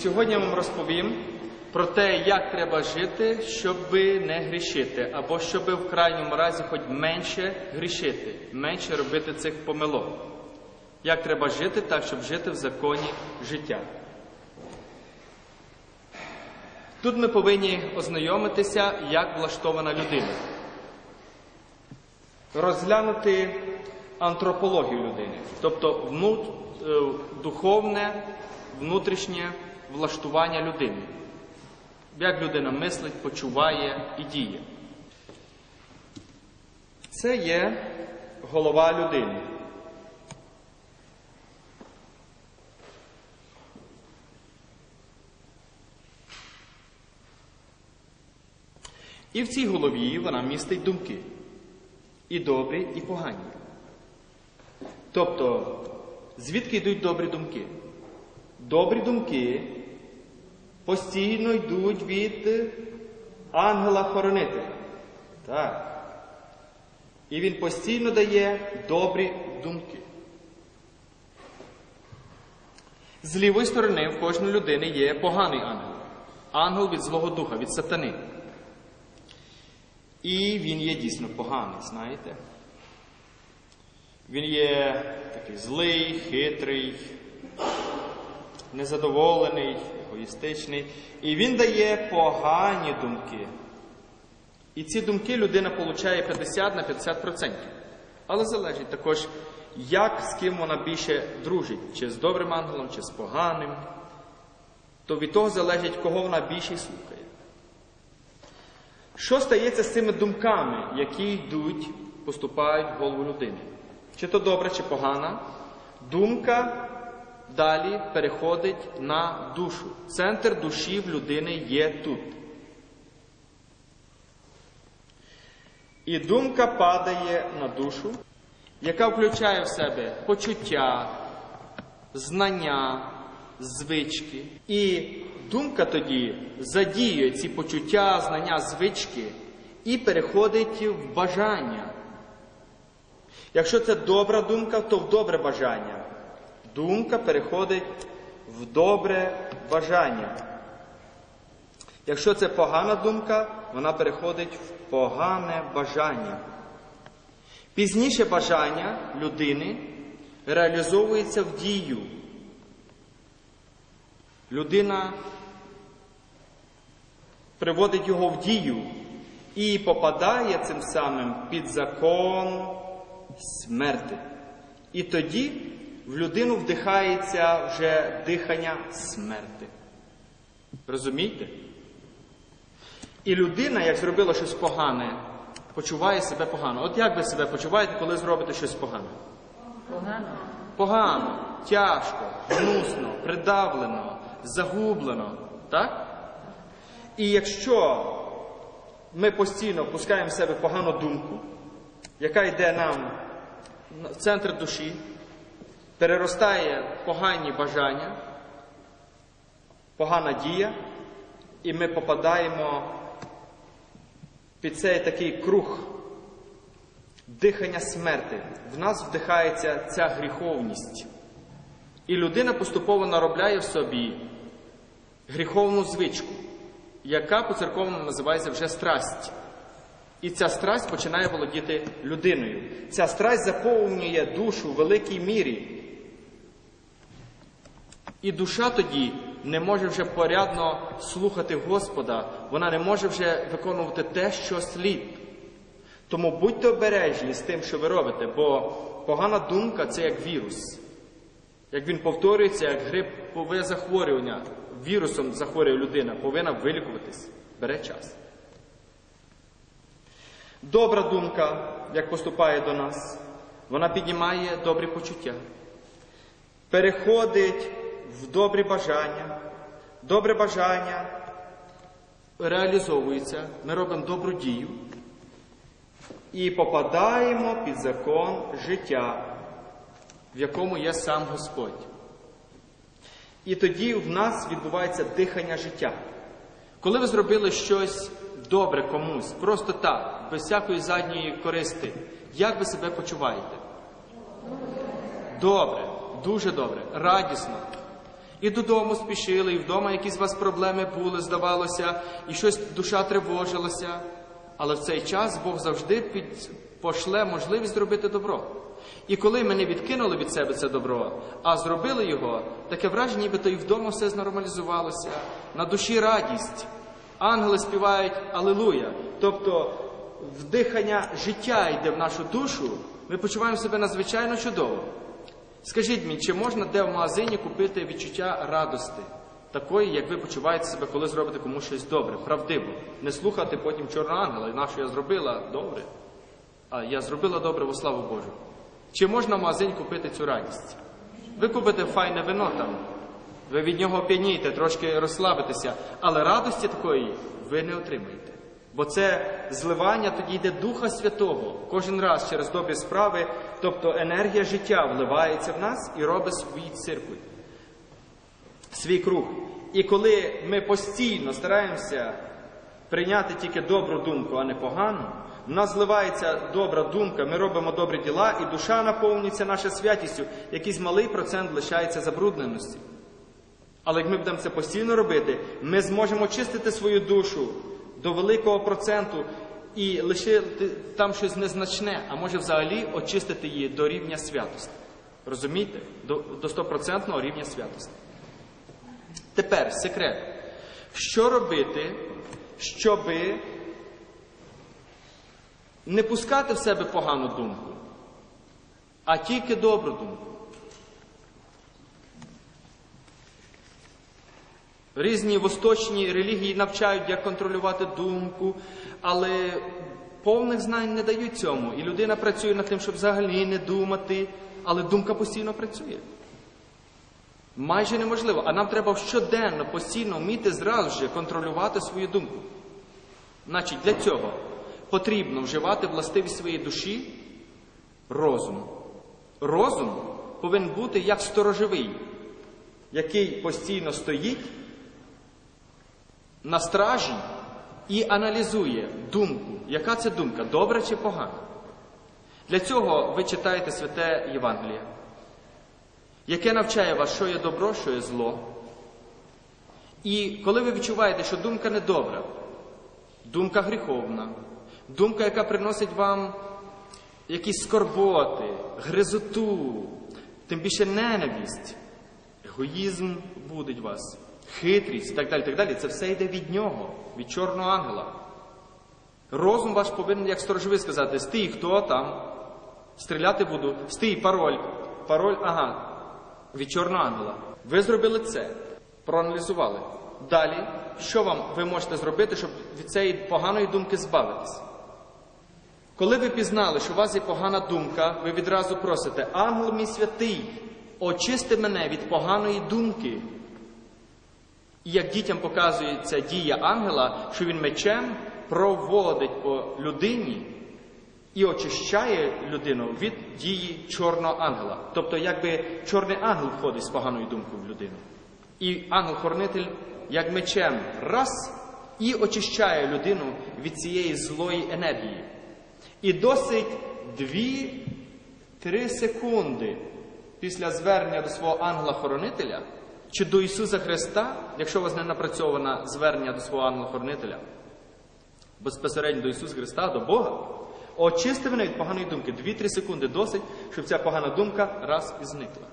сьогодні я вам розповім про те, як треба жити, щоб не грішити, або щоб в крайньому разі хоч менше грішити, менше робити цих помилок. Як треба жити так, щоб жити в законі життя. Тут ми повинні ознайомитися, як влаштована людина, розглянути антропологію людини, тобто е, духовне, внутрішнє влаштування людини. Як людина мислить, почуває і діє. Це є голова людини. І в цій голові вона містить думки. І добрі, і погані. Тобто, звідки йдуть добрі думки? Добрі думки постійно йдуть від ангела-хоронителя. Так. І він постійно дає добрі думки. З лівої сторони в кожної людини є поганий ангел. Ангел від Злого Духа, від сатани. І він є дійсно поганий, знаєте? Він є такий злий, хитрий, незадоволений, егоїстичний. І він дає погані думки. І ці думки людина получає 50 на 50%. Але залежить також, як з ким вона більше дружить, чи з добрим ангелом, чи з поганим. То від того залежить, кого вона більше слухає. Що стається з цими думками, які йдуть, поступають в голову людини? Чи то добра, чи погана, думка далі переходить на душу. Центр душі в людини є тут. І думка падає на душу, яка включає в себе почуття, знання, звички. І думка тоді задіює ці почуття, знання, звички і переходить в бажання. Якщо це добра думка, то в добре бажання. Думка переходить в добре бажання. Якщо це погана думка, вона переходить в погане бажання. Пізніше бажання людини реалізовується в дію. Людина приводить його в дію і попадає цим самим під закон смерти. І тоді в людину вдихається вже дихання смерти. Розумієте? І людина, як зробила щось погане, почуває себе погано. От як ви себе почуваєте, коли зробите щось погане? Погано. Погано, тяжко, гнусно, придавлено, загублено. Так? І якщо ми постійно впускаємо в себе погану думку, яка йде нам в центр душі, переростає в погані бажання, погана дія, і ми попадаємо під цей такий круг дихання смерти. В нас вдихається ця гріховність. І людина поступово наробляє в собі гріховну звичку, яка по церковному називається вже страсть. І ця страсть починає володіти людиною. Ця страсть заповнює душу в великій мірі. І душа тоді не може вже порядно слухати Господа, вона не може вже виконувати те, що слід. Тому будьте обережні з тим, що ви робите, бо погана думка це як вірус. Як він повторюється, як грипове захворювання, вірусом захворює людина, повинна вилікуватись, бере час. Добра думка, як поступає до нас, вона піднімає добрі почуття, переходить в добрі бажання. Добре бажання реалізовується, ми робимо добру дію і попадаємо під закон життя, в якому є сам Господь. І тоді в нас відбувається дихання життя. Коли ви зробили щось добре комусь, просто так, без всякої задньої користи, як ви себе почуваєте? Добре, дуже добре, радісно. І додому спішили, і вдома якісь вас проблеми були, здавалося, і щось душа тривожилася. Але в цей час Бог завжди під... пошле можливість зробити добро. І коли ми не відкинули від себе це добро, а зробили його, таке враження, ніби то і вдома все знормалізувалося, на душі радість. Ангели співають Алилуя. Тобто вдихання життя йде в нашу душу, ми почуваємо себе надзвичайно чудово. Скажіть мені, чи можна де в магазині купити відчуття радости, такої, як ви почуваєте себе, коли зробите комусь щось добре, правдиво, не слухати потім чорного ангела, на що я зробила добре, а я зробила добре во славу Божу. Чи можна в магазині купити цю радість? Ви купите файне вино там, ви від нього оп'янієте, трошки розслабитеся, але радості такої ви не отримаєте. Бо це зливання тоді йде Духа Святого кожен раз через добрі справи, тобто енергія життя вливається в нас і робить свій циркуль, свій круг. І коли ми постійно стараємося прийняти тільки добру думку, а не погану, в нас зливається добра думка, ми робимо добрі діла, і душа наповнюється наша святістю, якийсь малий процент лишається забрудненості. Але як ми будемо це постійно робити, ми зможемо очистити свою душу до великого проценту і лишити там щось незначне, а може взагалі очистити її до рівня святості. Розумієте? До, 100% рівня святості. Тепер секрет. Що робити, щоби не пускати в себе погану думку, а тільки добру думку? Різні восточні релігії навчають, як контролювати думку, але повних знань не дають цьому. І людина працює над тим, щоб взагалі не думати, але думка постійно працює. Майже неможливо. А нам треба щоденно, постійно вміти зразу ж контролювати свою думку. Значить, для цього потрібно вживати властивість своєї душі розум. Розум повинен бути як сторожовий, який постійно стоїть на стражі і аналізує думку, яка це думка, добра чи погана. Для цього ви читаєте святе Євангеліє, яке навчає вас, що є добро, що є зло. І коли ви відчуваєте, що думка не добра, думка гріховна, думка, яка приносить вам якісь скорботи, гризоту, тим більше ненависть, егоїзм будить вас хитрість і так далі, так далі, це все йде від нього, від чорного ангела. Розум ваш повинен, як сторожовий сказати, стій, хто там, стріляти буду, стій, пароль, пароль, ага, від чорного ангела. Ви зробили це, проаналізували. Далі, що вам ви можете зробити, щоб від цієї поганої думки збавитись? Коли ви пізнали, що у вас є погана думка, ви відразу просите, ангел мій святий, очисти мене від поганої думки. І як дітям показується дія ангела, що він мечем проводить по людині і очищає людину від дії чорного ангела. Тобто, якби чорний ангел входить з поганою думкою в людину. І ангел-хоронитель, як мечем, раз і очищає людину від цієї злої енергії. І досить дві-три секунди після звернення до свого ангела-хоронителя. Чи до Ісуса Христа, якщо у вас не напрацьоване звернення до свого ангела-хоронителя, безпосередньо до Ісуса Христа, до Бога, очисти мене від поганої думки. Дві-три секунди досить, щоб ця погана думка раз і зникла.